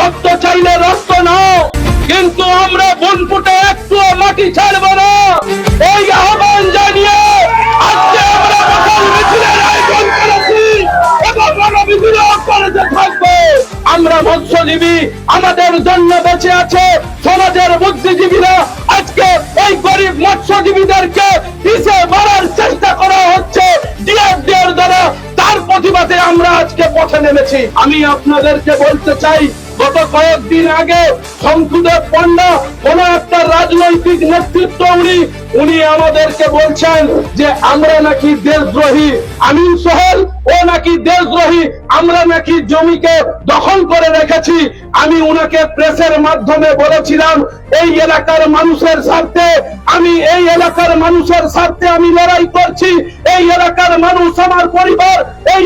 রক্ত চাইলে রক্ত নাও, কিন্তু আমরা বনপুটে একটু মাটি ছাড়ব না। এই আহ্বান জানিয়ে আজকে আমরা সকল মিছিলের আয়োজন করেছি এবং গণবিধিও করতে থাকব, আমরা মৎস্যজীবী আমাদের জন্য বেঁচে আছে, সমাজের বুদ্ধিজীবীরা আজকে এই গরিব মৎস্যজীবীদেরকে পিছে মারার চেষ্টা করা হচ্ছে। ডিএফডি এর দ্বারা তার প্রতিবাদে আমরা আজকে পথে নেমেছি। আমি আপনাদেরকে বলতে চাই গত কয়েকদিন আগে শঙ্কুদেব পণ্ডা কোন একটা রাজনৈতিক নেতৃত্ব উনি উনি আমাদেরকে বলছেন যে আমরা নাকি দেশদ্রোহী, আমিন সোহেল, ও নাকি দেশদ্রোহী, আমরা নাকি জমিকে দখল করে রেখেছি। আমি উনাকে প্রেসের মাধ্যমে বলেছিলাম, এই এলাকার মানুষের স্বার্থে, আমি এই এলাকার মানুষের স্বার্থে আমি লড়াই করছি, এই এলাকার মানুষ আমার পরিবার, এই